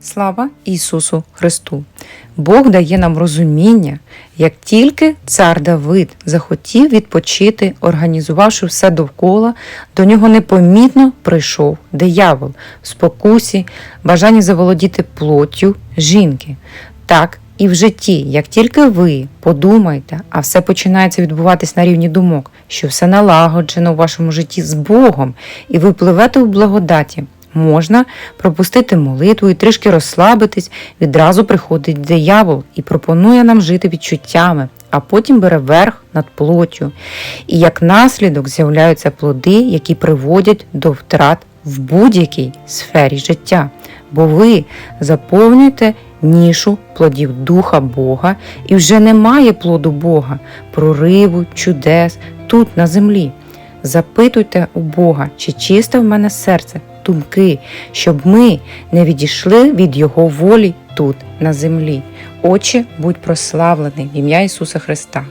Слава Ісусу Христу! Бог дає нам розуміння, як тільки цар Давид захотів відпочити, організувавши все довкола, до нього непомітно прийшов диявол в спокусі, бажанні заволодіти плоттю жінки. Так і в житті, як тільки ви подумаєте, а все починається відбуватись на рівні думок, що все налагоджено у вашому житті з Богом, і ви пливете у благодаті. Можна пропустити молитву і трішки розслабитись, відразу приходить диявол і пропонує нам жити відчуттями, а потім бере верх над плоттю. І як наслідок з'являються плоди, які приводять до втрат в будь-якій сфері життя. Бо ви заповнюєте нішу плодів Духа Бога, і вже немає плоду Бога, прориву, чудес тут на землі. Запитуйте у Бога, чи чисте в мене серце, думки, щоб ми не відійшли від Його волі тут, на землі. Отче, будь прославлений в ім'я Ісуса Христа.